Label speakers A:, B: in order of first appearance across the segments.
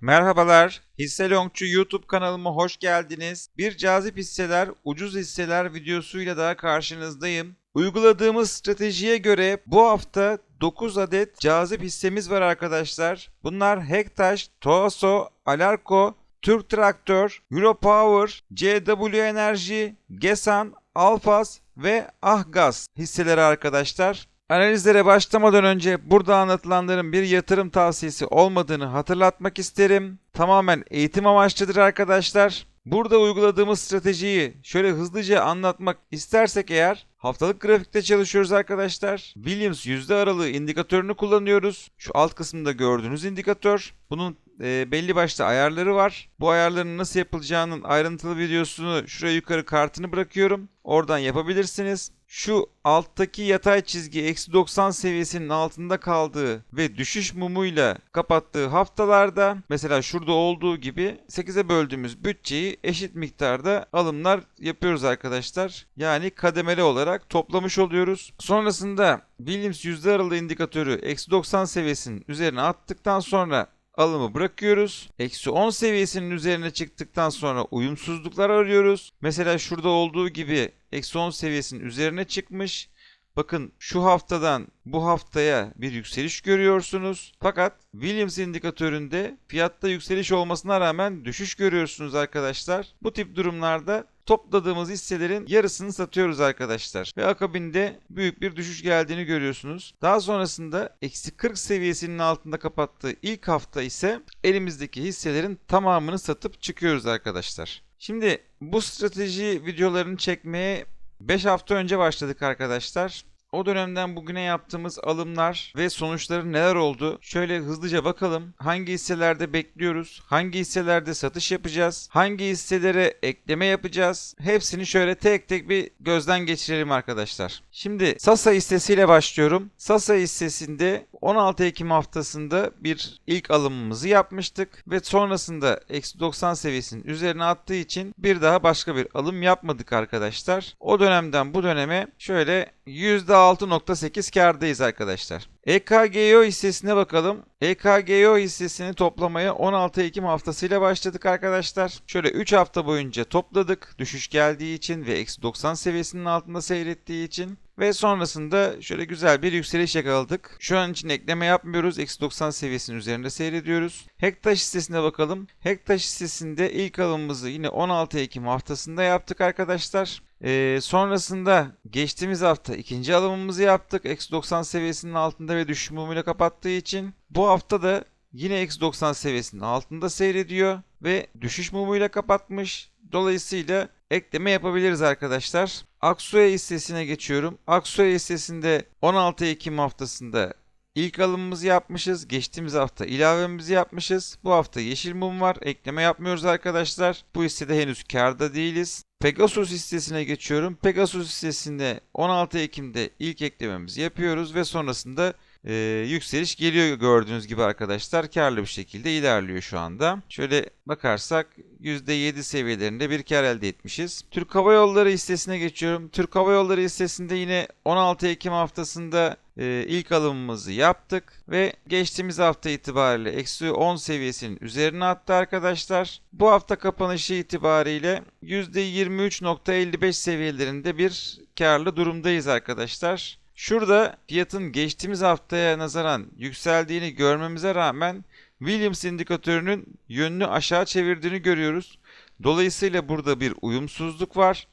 A: Merhabalar, Hisse Longçu YouTube kanalıma hoş geldiniz. Bir cazip hisseler, ucuz hisseler videosuyla daha karşınızdayım. Uyguladığımız stratejiye göre bu hafta 9 adet cazip hissemiz var arkadaşlar. Bunlar Hektaş, Toaso, Alarko, Türk Traktör, Europower, CW Enerji, Gesan, Alfas ve Ahgaz hisseleri arkadaşlar. Analizlere başlamadan önce burada anlatılanların bir yatırım tavsiyesi olmadığını hatırlatmak isterim. Tamamen eğitim amaçlıdır arkadaşlar. Burada uyguladığımız stratejiyi şöyle hızlıca anlatmak istersek eğer haftalık grafikte çalışıyoruz arkadaşlar. Williams yüzde aralığı indikatörünü kullanıyoruz. Şu alt kısımda gördüğünüz indikatör. Bunun e, belli başlı ayarları var. Bu ayarların nasıl yapılacağının ayrıntılı videosunu şuraya yukarı kartını bırakıyorum. Oradan yapabilirsiniz. Şu alttaki yatay çizgi eksi 90 seviyesinin altında kaldığı ve düşüş mumuyla kapattığı haftalarda mesela şurada olduğu gibi 8'e böldüğümüz bütçeyi eşit miktarda alımlar yapıyoruz arkadaşlar. Yani kademeli olarak toplamış oluyoruz. Sonrasında Williams yüzde aralığı indikatörü eksi 90 seviyesinin üzerine attıktan sonra alımı bırakıyoruz. Eksi 10 seviyesinin üzerine çıktıktan sonra uyumsuzluklar arıyoruz. Mesela şurada olduğu gibi eksi 10 seviyesinin üzerine çıkmış. Bakın şu haftadan bu haftaya bir yükseliş görüyorsunuz. Fakat Williams indikatöründe fiyatta yükseliş olmasına rağmen düşüş görüyorsunuz arkadaşlar. Bu tip durumlarda topladığımız hisselerin yarısını satıyoruz arkadaşlar. Ve akabinde büyük bir düşüş geldiğini görüyorsunuz. Daha sonrasında eksi 40 seviyesinin altında kapattığı ilk hafta ise elimizdeki hisselerin tamamını satıp çıkıyoruz arkadaşlar. Şimdi bu strateji videolarını çekmeye 5 hafta önce başladık arkadaşlar. O dönemden bugüne yaptığımız alımlar ve sonuçları neler oldu? Şöyle hızlıca bakalım. Hangi hisselerde bekliyoruz? Hangi hisselerde satış yapacağız? Hangi hisselere ekleme yapacağız? Hepsini şöyle tek tek bir gözden geçirelim arkadaşlar. Şimdi Sasa hissesiyle başlıyorum. Sasa hissesinde 16 Ekim haftasında bir ilk alımımızı yapmıştık ve sonrasında eksi 90 seviyesinin üzerine attığı için bir daha başka bir alım yapmadık arkadaşlar. O dönemden bu döneme şöyle %6.8 kardayız arkadaşlar. EKGO hissesine bakalım. EKGO hissesini toplamaya 16 Ekim haftasıyla başladık arkadaşlar. Şöyle 3 hafta boyunca topladık. Düşüş geldiği için ve eksi 90 seviyesinin altında seyrettiği için. Ve sonrasında şöyle güzel bir yükseliş yakaladık. Şu an için ekleme yapmıyoruz. Eksi 90 seviyesinin üzerinde seyrediyoruz. Hektaş hissesine bakalım. Hektaş hissesinde ilk alımımızı yine 16 Ekim haftasında yaptık arkadaşlar. Ee, sonrasında geçtiğimiz hafta ikinci alımımızı yaptık. Eksi 90 seviyesinin altında ve düşüş mumuyla kapattığı için. Bu hafta da yine eksi 90 seviyesinin altında seyrediyor ve düşüş mumuyla kapatmış. Dolayısıyla ekleme yapabiliriz arkadaşlar. Aksoya hissesine geçiyorum. Aksoya hissesinde 16 Ekim haftasında ilk alımımızı yapmışız. Geçtiğimiz hafta ilavemizi yapmışız. Bu hafta yeşil mum var. Ekleme yapmıyoruz arkadaşlar. Bu hissede henüz karda değiliz. Pegasus hissesine geçiyorum. Pegasus hissesinde 16 Ekim'de ilk eklememizi yapıyoruz ve sonrasında e, yükseliş geliyor gördüğünüz gibi arkadaşlar. Karlı bir şekilde ilerliyor şu anda. Şöyle bakarsak %7 seviyelerinde bir kar elde etmişiz. Türk Hava Yolları hissesine geçiyorum. Türk Hava Yolları hissesinde yine 16 Ekim haftasında e, ilk alımımızı yaptık ve geçtiğimiz hafta itibariyle eksi 10 seviyesinin üzerine attı arkadaşlar. Bu hafta kapanışı itibariyle %23.55 seviyelerinde bir karlı durumdayız arkadaşlar. Şurada fiyatın geçtiğimiz haftaya nazaran yükseldiğini görmemize rağmen Williams indikatörünün yönünü aşağı çevirdiğini görüyoruz. Dolayısıyla burada bir uyumsuzluk var.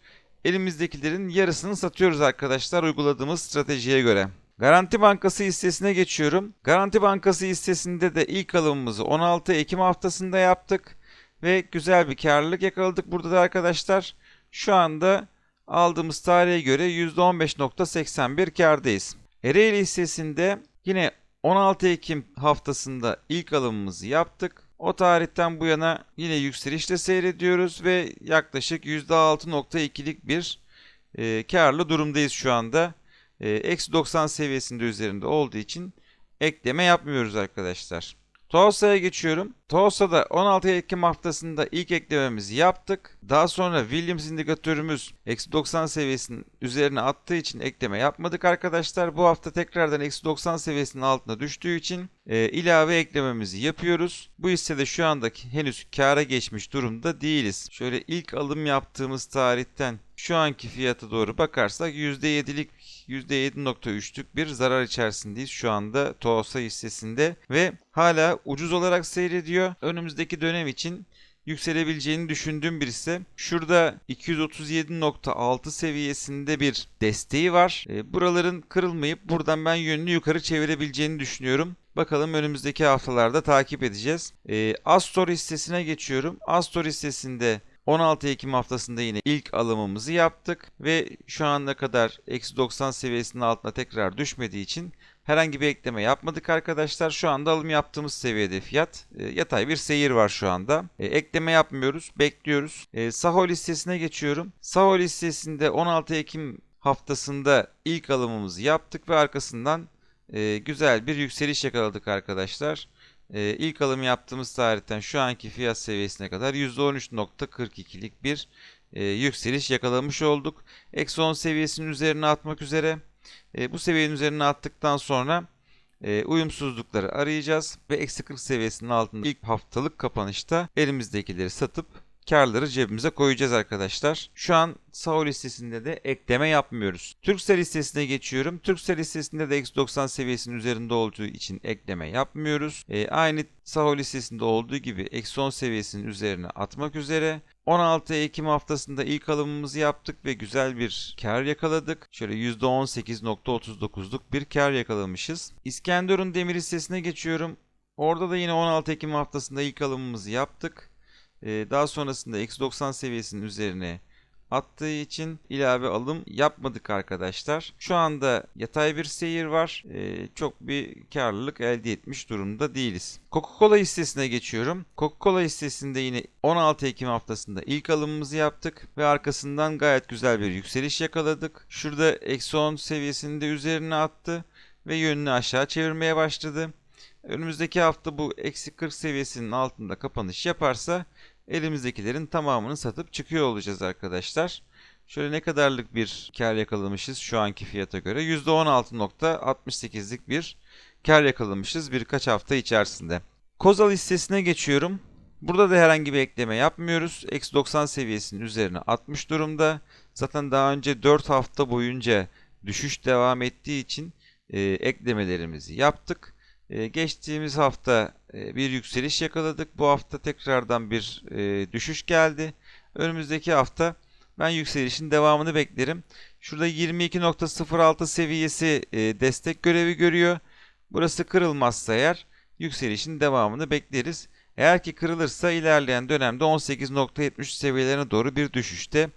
A: Elimizdekilerin yarısını satıyoruz arkadaşlar uyguladığımız stratejiye göre. Garanti Bankası hissesine geçiyorum. Garanti Bankası hissesinde de ilk alımımızı 16 Ekim haftasında yaptık. Ve güzel bir karlılık yakaladık burada da arkadaşlar. Şu anda aldığımız tarihe göre %15.81 kardayız. Ereğli hissesinde yine 16 Ekim haftasında ilk alımımızı yaptık. O tarihten bu yana yine yükselişle seyrediyoruz ve yaklaşık %6.2'lik bir e, karlı durumdayız şu anda. Eksi 90 seviyesinde üzerinde olduğu için ekleme yapmıyoruz arkadaşlar. Toosa'ya geçiyorum. Toosa'da 16 Ekim haftasında ilk eklememizi yaptık. Daha sonra Williams indikatörümüz eksi 90 seviyesinin üzerine attığı için ekleme yapmadık arkadaşlar. Bu hafta tekrardan eksi 90 seviyesinin altına düştüğü için e, ilave eklememizi yapıyoruz. Bu hissede şu andaki henüz kâra geçmiş durumda değiliz. Şöyle ilk alım yaptığımız tarihten şu anki fiyata doğru bakarsak %7'lik %7.3'lük bir zarar içerisindeyiz şu anda Toosa hissesinde ve hala ucuz olarak seyrediyor. Önümüzdeki dönem için yükselebileceğini düşündüğüm bir hisse. Şurada 237.6 seviyesinde bir desteği var. E, buraların kırılmayıp buradan ben yönünü yukarı çevirebileceğini düşünüyorum. Bakalım önümüzdeki haftalarda takip edeceğiz. E, Astor hissesine geçiyorum. Astor hissesinde 16 Ekim haftasında yine ilk alımımızı yaptık ve şu ana kadar eksi 90 seviyesinin altına tekrar düşmediği için herhangi bir ekleme yapmadık arkadaşlar. Şu anda alım yaptığımız seviyede fiyat. E, yatay bir seyir var şu anda. E, ekleme yapmıyoruz, bekliyoruz. E, Sahol listesine geçiyorum. Sahol listesinde 16 Ekim haftasında ilk alımımızı yaptık ve arkasından e, güzel bir yükseliş yakaladık arkadaşlar e, ilk alım yaptığımız tarihten şu anki fiyat seviyesine kadar %13.42'lik bir e, yükseliş yakalamış olduk. Eksi 10 seviyesinin üzerine atmak üzere. E, bu seviyenin üzerine attıktan sonra e, uyumsuzlukları arayacağız ve eksi 40 seviyesinin altında ilk haftalık kapanışta elimizdekileri satıp karları cebimize koyacağız arkadaşlar. Şu an SAO listesinde de ekleme yapmıyoruz. Turkcell listesine geçiyorum. Turkcell listesinde de X90 seviyesinin üzerinde olduğu için ekleme yapmıyoruz. E, aynı SAO listesinde olduğu gibi eksi 10 seviyesinin üzerine atmak üzere. 16 Ekim haftasında ilk alımımızı yaptık ve güzel bir kar yakaladık. Şöyle %18.39'luk bir kar yakalamışız. İskenderun demir hissesine geçiyorum. Orada da yine 16 Ekim haftasında ilk alımımızı yaptık. Ee, daha sonrasında X90 seviyesinin üzerine attığı için ilave alım yapmadık arkadaşlar. Şu anda yatay bir seyir var. Ee, çok bir karlılık elde etmiş durumda değiliz. Coca-Cola hissesine geçiyorum. Coca-Cola hissesinde yine 16 Ekim haftasında ilk alımımızı yaptık ve arkasından gayet güzel bir yükseliş yakaladık. Şurada eksi 10 seviyesini de üzerine attı ve yönünü aşağı çevirmeye başladı. Önümüzdeki hafta bu eksi 40 seviyesinin altında kapanış yaparsa elimizdekilerin tamamını satıp çıkıyor olacağız arkadaşlar. Şöyle ne kadarlık bir kar yakalamışız şu anki fiyata göre? %16.68'lik bir kar yakalamışız birkaç hafta içerisinde. Kozal hissesine geçiyorum. Burada da herhangi bir ekleme yapmıyoruz. Eksi 90 seviyesinin üzerine 60 durumda. Zaten daha önce 4 hafta boyunca düşüş devam ettiği için e, eklemelerimizi yaptık. Ee, geçtiğimiz hafta e, bir yükseliş yakaladık. Bu hafta tekrardan bir e, düşüş geldi. Önümüzdeki hafta ben yükselişin devamını beklerim. Şurada 22.06 seviyesi e, destek görevi görüyor. Burası kırılmazsa eğer yükselişin devamını bekleriz. Eğer ki kırılırsa ilerleyen dönemde 18.73 seviyelerine doğru bir düşüşte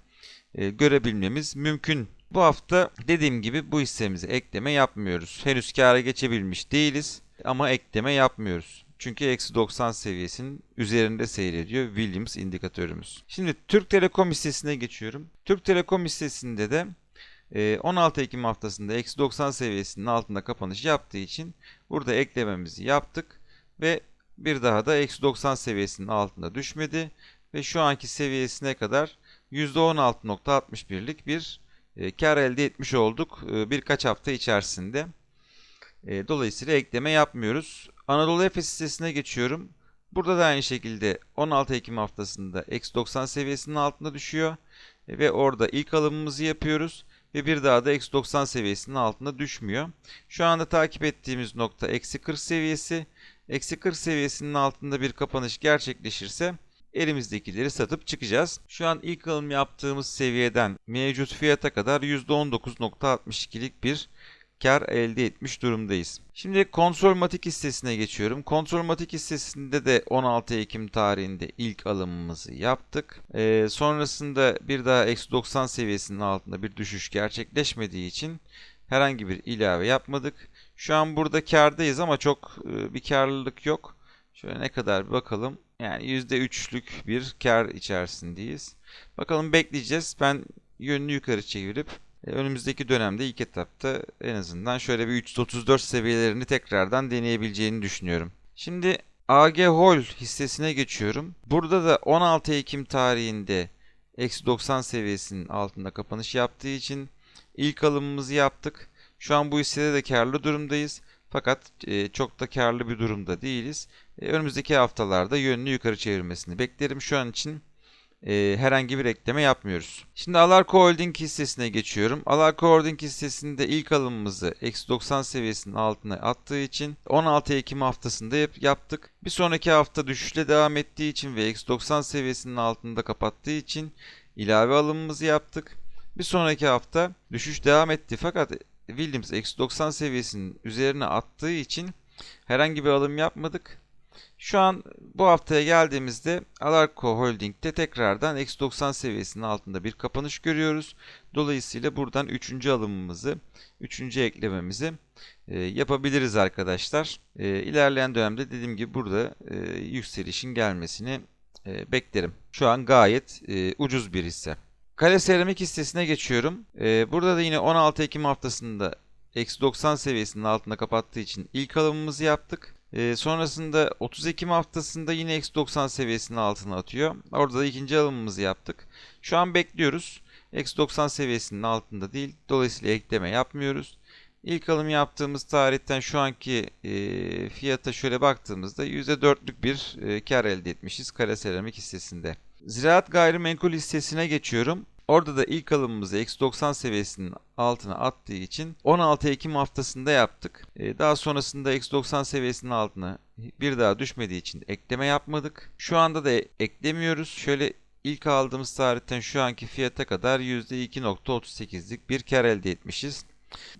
A: görebilmemiz mümkün. Bu hafta dediğim gibi bu hissemize ekleme yapmıyoruz. Henüz kâra geçebilmiş değiliz. Ama ekleme yapmıyoruz. Çünkü eksi 90 seviyesinin üzerinde seyrediyor Williams indikatörümüz. Şimdi Türk Telekom hissesine geçiyorum. Türk Telekom hissesinde de 16 e, Ekim haftasında eksi 90 seviyesinin altında kapanış yaptığı için burada eklememizi yaptık ve bir daha da eksi 90 seviyesinin altında düşmedi ve şu anki seviyesine kadar %16.61'lik bir e, kar elde etmiş olduk e, birkaç hafta içerisinde. E, dolayısıyla ekleme yapmıyoruz. Anadolu Efes sitesine geçiyorum. Burada da aynı şekilde 16 Ekim haftasında eksi 90 seviyesinin altında düşüyor. E, ve orada ilk alımımızı yapıyoruz. Ve bir daha da eksi 90 seviyesinin altında düşmüyor. Şu anda takip ettiğimiz nokta eksi 40 seviyesi. Eksi 40 seviyesinin altında bir kapanış gerçekleşirse elimizdekileri satıp çıkacağız. Şu an ilk alım yaptığımız seviyeden mevcut fiyata kadar %19.62'lik bir kar elde etmiş durumdayız. Şimdi Kontrolmatik hissesine geçiyorum. Kontrolmatik hissesinde de 16 Ekim tarihinde ilk alımımızı yaptık. Ee, sonrasında bir daha eksi 90 seviyesinin altında bir düşüş gerçekleşmediği için herhangi bir ilave yapmadık. Şu an burada kardayız ama çok e, bir karlılık yok. Şöyle ne kadar bir bakalım. Yani %3'lük bir kar içerisindeyiz. Bakalım bekleyeceğiz. Ben yönünü yukarı çevirip önümüzdeki dönemde ilk etapta en azından şöyle bir 334 seviyelerini tekrardan deneyebileceğini düşünüyorum. Şimdi AG Hol hissesine geçiyorum. Burada da 16 Ekim tarihinde eksi 90 seviyesinin altında kapanış yaptığı için ilk alımımızı yaptık. Şu an bu hissede de karlı durumdayız. Fakat e, çok da karlı bir durumda değiliz. E, önümüzdeki haftalarda yönünü yukarı çevirmesini beklerim. Şu an için e, herhangi bir ekleme yapmıyoruz. Şimdi Alarko Holding hissesine geçiyorum. Alarko Holding hissesinde ilk alımımızı eksi 90 seviyesinin altına attığı için 16 Ekim haftasında yap, yaptık. Bir sonraki hafta düşüşle devam ettiği için ve eksi 90 seviyesinin altında kapattığı için ilave alımımızı yaptık. Bir sonraki hafta düşüş devam etti fakat Williams eksi 90 seviyesinin üzerine attığı için herhangi bir alım yapmadık. Şu an bu haftaya geldiğimizde Alarko Holding'de tekrardan eksi 90 seviyesinin altında bir kapanış görüyoruz. Dolayısıyla buradan 3. alımımızı, 3. eklememizi e, yapabiliriz arkadaşlar. E, ilerleyen dönemde dediğim gibi burada e, yükselişin gelmesini e, beklerim. Şu an gayet e, ucuz bir hisse. Kale Seramik hissesine geçiyorum. E, burada da yine 16 Ekim haftasında eksi 90 seviyesinin altında kapattığı için ilk alımımızı yaptık. E, sonrasında 30 Ekim haftasında yine eksi 90 seviyesinin altına atıyor. Orada da ikinci alımımızı yaptık. Şu an bekliyoruz. Eksi 90 seviyesinin altında değil. Dolayısıyla ekleme yapmıyoruz. İlk alım yaptığımız tarihten şu anki e, fiyata şöyle baktığımızda %4'lük bir e, kar elde etmişiz kare seramik hissesinde. Ziraat gayrimenkul hissesine geçiyorum. Orada da ilk alımımızı eksi 90 seviyesinin altına attığı için 16 Ekim haftasında yaptık. Ee, daha sonrasında eksi 90 seviyesinin altına bir daha düşmediği için ekleme yapmadık. Şu anda da eklemiyoruz. Şöyle ilk aldığımız tarihten şu anki fiyata kadar %2.38'lik bir kar elde etmişiz.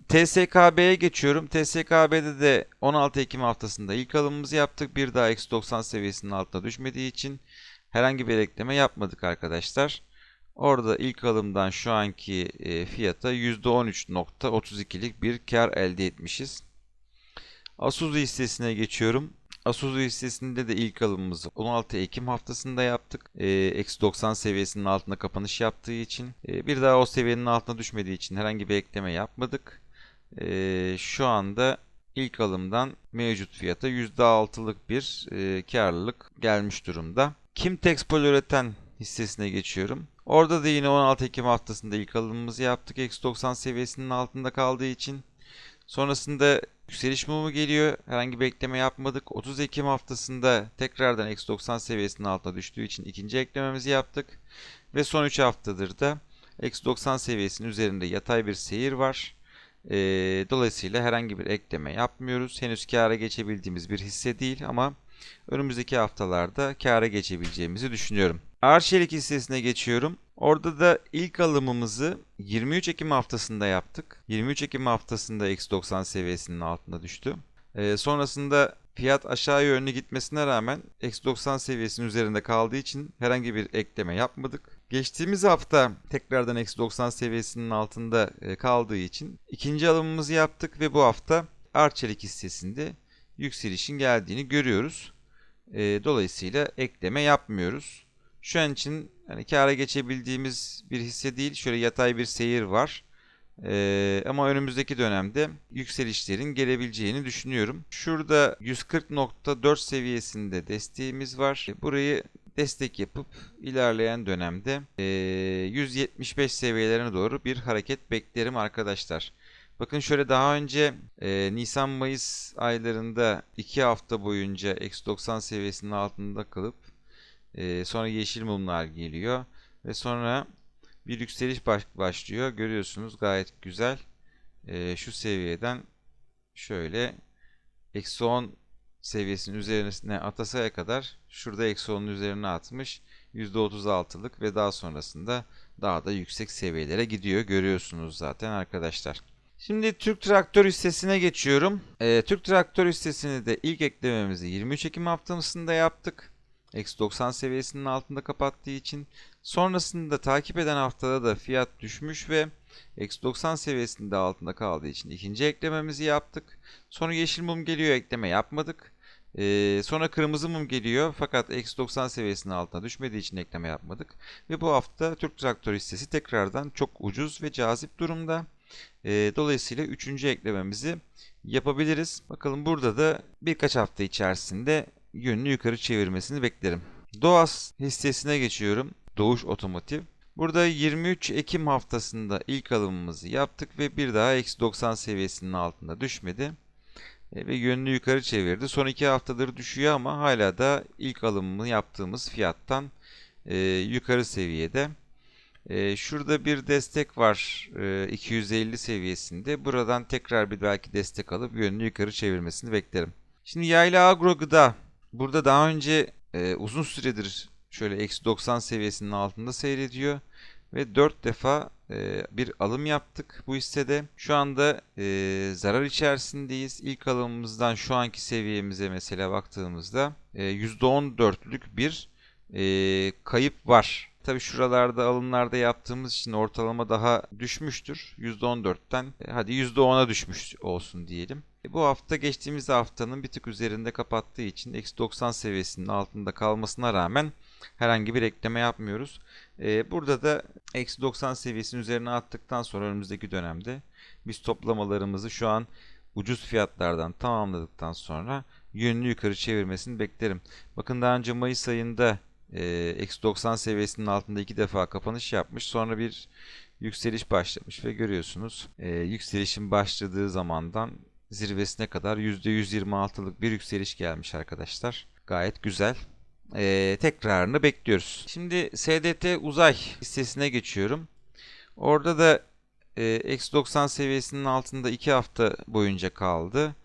A: TSKB'ye geçiyorum. TSKB'de de 16 Ekim haftasında ilk alımımızı yaptık. Bir daha eksi 90 seviyesinin altına düşmediği için herhangi bir ekleme yapmadık arkadaşlar. Orada ilk alımdan şu anki e, fiyata %13.32'lik bir kar elde etmişiz. Asuzu hissesine geçiyorum. Asuzu hissesinde de ilk alımımızı 16 Ekim haftasında yaptık. E, eksi 90 seviyesinin altında kapanış yaptığı için. E, bir daha o seviyenin altına düşmediği için herhangi bir ekleme yapmadık. E, şu anda ilk alımdan mevcut fiyata %6'lık bir e, karlılık gelmiş durumda. Kimtex Poliüreten hissesine geçiyorum. Orada da yine 16 Ekim haftasında ilk alımımızı yaptık. Eksi 90 seviyesinin altında kaldığı için. Sonrasında yükseliş mumu geliyor. Herhangi bir ekleme yapmadık. 30 Ekim haftasında tekrardan eksi 90 seviyesinin altına düştüğü için ikinci eklememizi yaptık. Ve son 3 haftadır da eksi 90 seviyesinin üzerinde yatay bir seyir var. E, dolayısıyla herhangi bir ekleme yapmıyoruz. Henüz kâra geçebildiğimiz bir hisse değil ama önümüzdeki haftalarda kâra geçebileceğimizi düşünüyorum. Arçelik hissesine geçiyorum. Orada da ilk alımımızı 23 Ekim haftasında yaptık. 23 Ekim haftasında eksi 90 seviyesinin altında düştü. Ee, sonrasında fiyat aşağı yönlü gitmesine rağmen eksi 90 seviyesinin üzerinde kaldığı için herhangi bir ekleme yapmadık. Geçtiğimiz hafta tekrardan eksi 90 seviyesinin altında e, kaldığı için ikinci alımımızı yaptık ve bu hafta Arçelik hissesinde yükselişin geldiğini görüyoruz. E, dolayısıyla ekleme yapmıyoruz. Şu an için hani kâra geçebildiğimiz bir hisse değil. Şöyle yatay bir seyir var. Ee, ama önümüzdeki dönemde yükselişlerin gelebileceğini düşünüyorum. Şurada 140.4 seviyesinde desteğimiz var. Burayı destek yapıp ilerleyen dönemde e, 175 seviyelerine doğru bir hareket beklerim arkadaşlar. Bakın şöyle daha önce e, Nisan-Mayıs aylarında 2 hafta boyunca eksi 90 seviyesinin altında kalıp e, sonra yeşil mumlar geliyor ve sonra bir yükseliş baş, başlıyor. Görüyorsunuz gayet güzel. E, şu seviyeden şöyle eksi 10 seviyesinin üzerine atasaya kadar şurada eksi 10'un üzerine atmış. %36'lık ve daha sonrasında daha da yüksek seviyelere gidiyor. Görüyorsunuz zaten arkadaşlar. Şimdi Türk Traktör hissesine geçiyorum. Ee, Türk Traktör hissesini de ilk eklememizi 23 Ekim haftasında yaptık. Eksi 90 seviyesinin altında kapattığı için. Sonrasında takip eden haftada da fiyat düşmüş ve eksi 90 seviyesinde altında kaldığı için ikinci eklememizi yaptık. Sonra yeşil mum geliyor ekleme yapmadık. Ee, sonra kırmızı mum geliyor fakat eksi 90 seviyesinin altına düşmediği için ekleme yapmadık. Ve bu hafta Türk Traktör hissesi tekrardan çok ucuz ve cazip durumda. Ee, dolayısıyla üçüncü eklememizi yapabiliriz. Bakalım burada da birkaç hafta içerisinde yönünü yukarı çevirmesini beklerim. Doğas hissesine geçiyorum. Doğuş Otomotiv. Burada 23 Ekim haftasında ilk alımımızı yaptık ve bir daha eksi 90 seviyesinin altında düşmedi. E, ve yönünü yukarı çevirdi. Son iki haftadır düşüyor ama hala da ilk alımını yaptığımız fiyattan e, yukarı seviyede. E, şurada bir destek var e, 250 seviyesinde. Buradan tekrar bir belki destek alıp yönünü yukarı çevirmesini beklerim. Şimdi yayla agro gıda. Burada daha önce e, uzun süredir şöyle eksi 90 seviyesinin altında seyrediyor. Ve 4 defa e, bir alım yaptık bu hissede. Şu anda e, zarar içerisindeyiz. İlk alımımızdan şu anki seviyemize mesela baktığımızda e, %14'lük bir e, kayıp var. Tabi şuralarda alımlarda yaptığımız için ortalama daha düşmüştür. %14'ten e, hadi %10'a düşmüş olsun diyelim. E, bu hafta geçtiğimiz haftanın bir tık üzerinde kapattığı için eksi 90 seviyesinin altında kalmasına rağmen herhangi bir ekleme yapmıyoruz. E, burada da eksi 90 seviyesinin üzerine attıktan sonra önümüzdeki dönemde biz toplamalarımızı şu an ucuz fiyatlardan tamamladıktan sonra yönünü yukarı çevirmesini beklerim. Bakın daha önce Mayıs ayında eksi 90 seviyesinin altında iki defa kapanış yapmış. Sonra bir yükseliş başlamış ve görüyorsunuz e, yükselişin başladığı zamandan zirvesine kadar %126'lık bir yükseliş gelmiş arkadaşlar. Gayet güzel. Ee, tekrarını bekliyoruz. Şimdi SDT uzay hissesine geçiyorum. Orada da e, eksi 90 seviyesinin altında 2 hafta boyunca kaldı.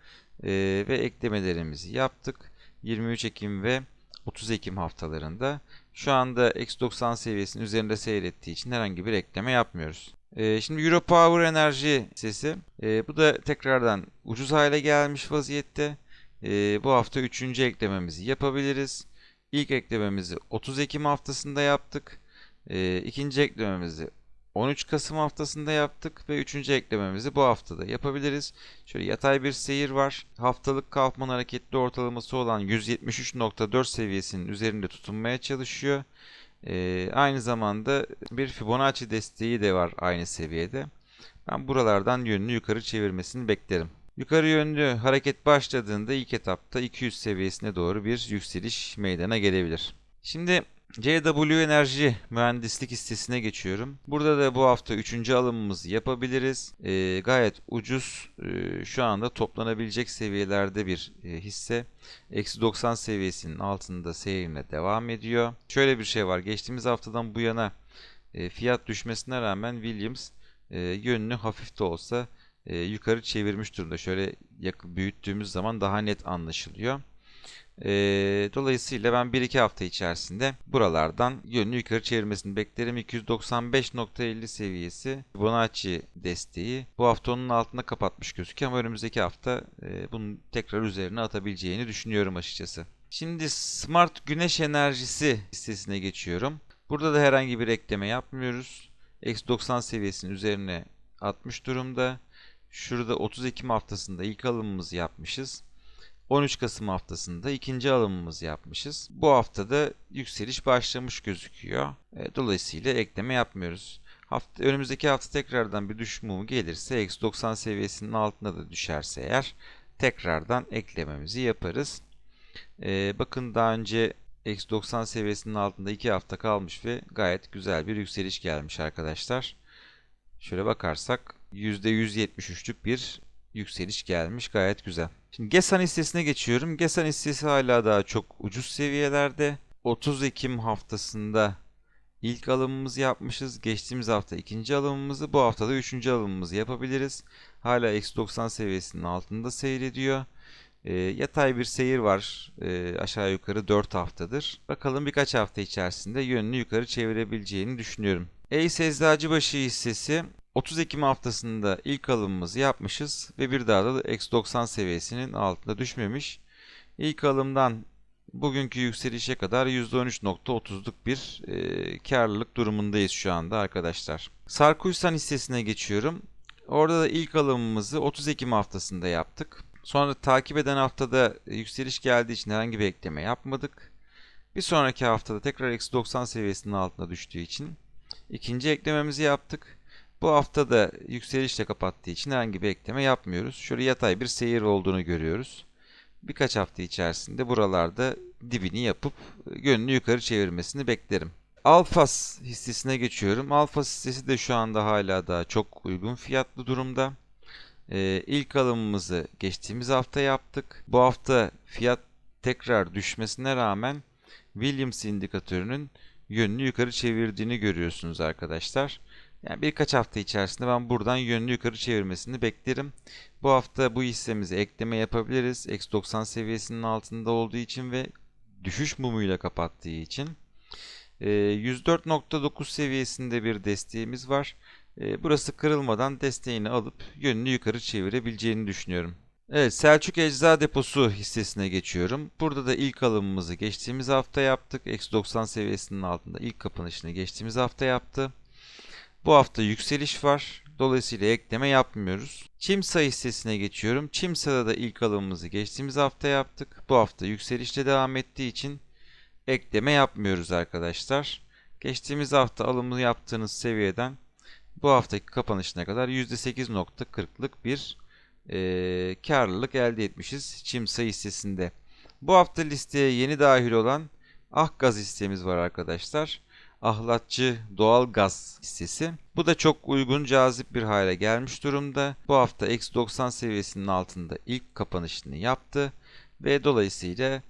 A: E, ve eklemelerimizi yaptık. 23 Ekim ve 30 Ekim haftalarında. Şu anda eksi 90 seviyesinin üzerinde seyrettiği için herhangi bir ekleme yapmıyoruz. Ee, şimdi Europower Enerji hissesi. Ee, bu da tekrardan ucuz hale gelmiş vaziyette. Ee, bu hafta 3. eklememizi yapabiliriz. İlk eklememizi 30 Ekim haftasında yaptık. İkinci eklememizi 13 Kasım haftasında yaptık ve üçüncü eklememizi bu haftada yapabiliriz. Şöyle yatay bir seyir var. Haftalık kalkman hareketli ortalaması olan 173.4 seviyesinin üzerinde tutunmaya çalışıyor. Ee, aynı zamanda bir Fibonacci desteği de var aynı seviyede. Ben buralardan yönünü yukarı çevirmesini beklerim. Yukarı yönlü hareket başladığında ilk etapta 200 seviyesine doğru bir yükseliş meydana gelebilir. Şimdi CW Enerji mühendislik hissesine geçiyorum. Burada da bu hafta 3. alımımızı yapabiliriz. E, gayet ucuz e, şu anda toplanabilecek seviyelerde bir e, hisse. Eksi 90 seviyesinin altında seyrine devam ediyor. Şöyle bir şey var. Geçtiğimiz haftadan bu yana e, fiyat düşmesine rağmen Williams e, yönünü hafif de olsa e, yukarı çevirmiş durumda. Şöyle büyüttüğümüz zaman daha net anlaşılıyor. E, dolayısıyla ben 1-2 hafta içerisinde buralardan yönünü yukarı çevirmesini beklerim. 295.50 seviyesi Fibonacci desteği. Bu hafta onun altında kapatmış gözüküyor ama önümüzdeki hafta e, bunun tekrar üzerine atabileceğini düşünüyorum açıkçası. Şimdi Smart Güneş Enerjisi hissesine geçiyorum. Burada da herhangi bir ekleme yapmıyoruz. Eksi 90 seviyesinin üzerine atmış durumda. Şurada 30 Ekim haftasında ilk alımımızı yapmışız. 13 Kasım haftasında ikinci alımımızı yapmışız. Bu haftada yükseliş başlamış gözüküyor. E, dolayısıyla ekleme yapmıyoruz. Hafta, önümüzdeki hafta tekrardan bir düşüş gelirse eksi 90 seviyesinin altına da düşerse eğer tekrardan eklememizi yaparız. Ee, bakın daha önce eksi 90 seviyesinin altında 2 hafta kalmış ve gayet güzel bir yükseliş gelmiş arkadaşlar. Şöyle bakarsak %173'lük bir yükseliş gelmiş gayet güzel. Şimdi GESAN hissesine geçiyorum. GESAN hissesi hala daha çok ucuz seviyelerde. 30 Ekim haftasında ilk alımımızı yapmışız. Geçtiğimiz hafta ikinci alımımızı, bu hafta da üçüncü alımımızı yapabiliriz. Hala eksi 90 seviyesinin altında seyrediyor. E, yatay bir seyir var e, aşağı yukarı 4 haftadır. Bakalım birkaç hafta içerisinde yönünü yukarı çevirebileceğini düşünüyorum. Ace Eczacıbaşı hissesi 30 Ekim haftasında ilk alımımızı yapmışız ve bir daha da X90 seviyesinin altında düşmemiş. İlk alımdan bugünkü yükselişe kadar %13.30'luk bir e, karlılık durumundayız şu anda arkadaşlar. Sarkuysan hissesine geçiyorum. Orada da ilk alımımızı 30 Ekim haftasında yaptık. Sonra takip eden haftada yükseliş geldiği için herhangi bir ekleme yapmadık. Bir sonraki haftada tekrar X90 seviyesinin altına düştüğü için ikinci eklememizi yaptık. Bu hafta da yükselişle kapattığı için herhangi bir ekleme yapmıyoruz. Şöyle yatay bir seyir olduğunu görüyoruz. birkaç hafta içerisinde buralarda dibini yapıp yönünü yukarı çevirmesini beklerim. Alfas hissesine geçiyorum. Alfas hissesi de şu anda hala daha çok uygun fiyatlı durumda. Ee, ilk alımımızı geçtiğimiz hafta yaptık. Bu hafta fiyat tekrar düşmesine rağmen Williams indikatörünün yönünü yukarı çevirdiğini görüyorsunuz arkadaşlar. Yani birkaç hafta içerisinde ben buradan yönünü yukarı çevirmesini beklerim. Bu hafta bu hissemize ekleme yapabiliriz. X90 seviyesinin altında olduğu için ve düşüş mumuyla kapattığı için. Ee, 104.9 seviyesinde bir desteğimiz var. Ee, burası kırılmadan desteğini alıp yönünü yukarı çevirebileceğini düşünüyorum. Evet Selçuk Ecza Deposu hissesine geçiyorum. Burada da ilk alımımızı geçtiğimiz hafta yaptık. X90 seviyesinin altında ilk kapanışını geçtiğimiz hafta yaptı. Bu hafta yükseliş var. Dolayısıyla ekleme yapmıyoruz. Çimsa hissesine geçiyorum. Çimsa'da da ilk alımımızı geçtiğimiz hafta yaptık. Bu hafta yükselişle devam ettiği için ekleme yapmıyoruz arkadaşlar. Geçtiğimiz hafta alımı yaptığınız seviyeden bu haftaki kapanışına kadar %8.40'lık bir e, karlılık elde etmişiz Çimsa hissesinde. Bu hafta listeye yeni dahil olan Ahgaz hissemiz var arkadaşlar. Ahlatçı doğal gaz hissesi. Bu da çok uygun cazip bir hale gelmiş durumda. Bu hafta X90 seviyesinin altında ilk kapanışını yaptı ve dolayısıyla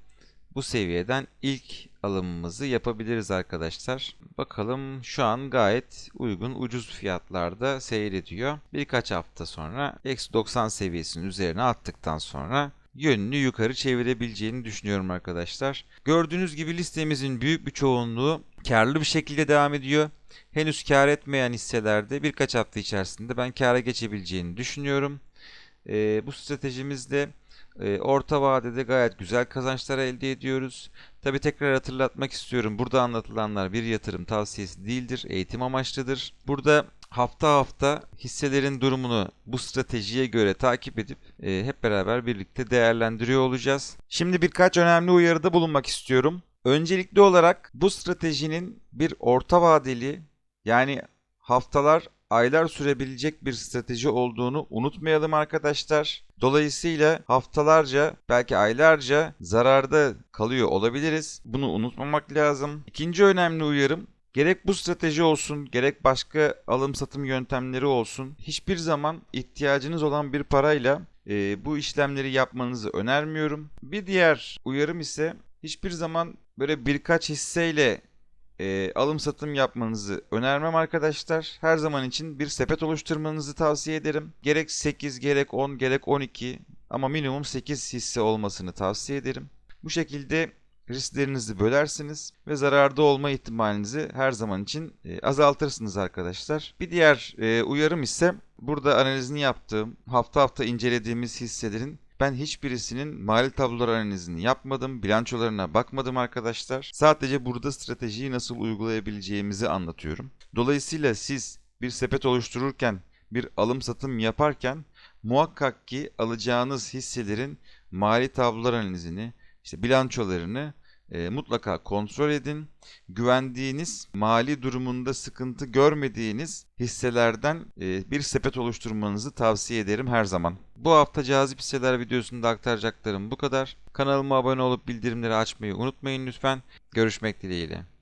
A: bu seviyeden ilk alımımızı yapabiliriz arkadaşlar. Bakalım şu an gayet uygun ucuz fiyatlarda seyrediyor. Birkaç hafta sonra X90 seviyesinin üzerine attıktan sonra yönünü yukarı çevirebileceğini düşünüyorum arkadaşlar. Gördüğünüz gibi listemizin büyük bir çoğunluğu karlı bir şekilde devam ediyor. Henüz kar etmeyen hisselerde birkaç hafta içerisinde ben kara geçebileceğini düşünüyorum. Ee, bu stratejimizde e, orta vadede gayet güzel kazançlar elde ediyoruz. Tabi tekrar hatırlatmak istiyorum. Burada anlatılanlar bir yatırım tavsiyesi değildir. Eğitim amaçlıdır. Burada hafta hafta hisselerin durumunu bu stratejiye göre takip edip e, hep beraber birlikte değerlendiriyor olacağız. Şimdi birkaç önemli uyarıda bulunmak istiyorum. Öncelikli olarak bu stratejinin bir orta vadeli yani haftalar aylar sürebilecek bir strateji olduğunu unutmayalım arkadaşlar. Dolayısıyla haftalarca belki aylarca zararda kalıyor olabiliriz. Bunu unutmamak lazım. İkinci önemli uyarım Gerek bu strateji olsun, gerek başka alım satım yöntemleri olsun, hiçbir zaman ihtiyacınız olan bir parayla e, bu işlemleri yapmanızı önermiyorum. Bir diğer uyarım ise hiçbir zaman böyle birkaç hisseyle e, alım satım yapmanızı önermem arkadaşlar. Her zaman için bir sepet oluşturmanızı tavsiye ederim. Gerek 8, gerek 10, gerek 12 ama minimum 8 hisse olmasını tavsiye ederim. Bu şekilde risklerinizi bölersiniz ve zararda olma ihtimalinizi her zaman için e, azaltırsınız arkadaşlar. Bir diğer e, uyarım ise burada analizini yaptığım, hafta hafta incelediğimiz hisselerin ben hiçbirisinin mali tablolar analizini yapmadım, bilançolarına bakmadım arkadaşlar. Sadece burada stratejiyi nasıl uygulayabileceğimizi anlatıyorum. Dolayısıyla siz bir sepet oluştururken, bir alım satım yaparken muhakkak ki alacağınız hisselerin mali tablolar analizini, işte bilançolarını e, mutlaka kontrol edin. Güvendiğiniz, mali durumunda sıkıntı görmediğiniz hisselerden e, bir sepet oluşturmanızı tavsiye ederim her zaman. Bu hafta cazip hisseler videosunda aktaracaklarım bu kadar. Kanalıma abone olup bildirimleri açmayı unutmayın lütfen. Görüşmek dileğiyle.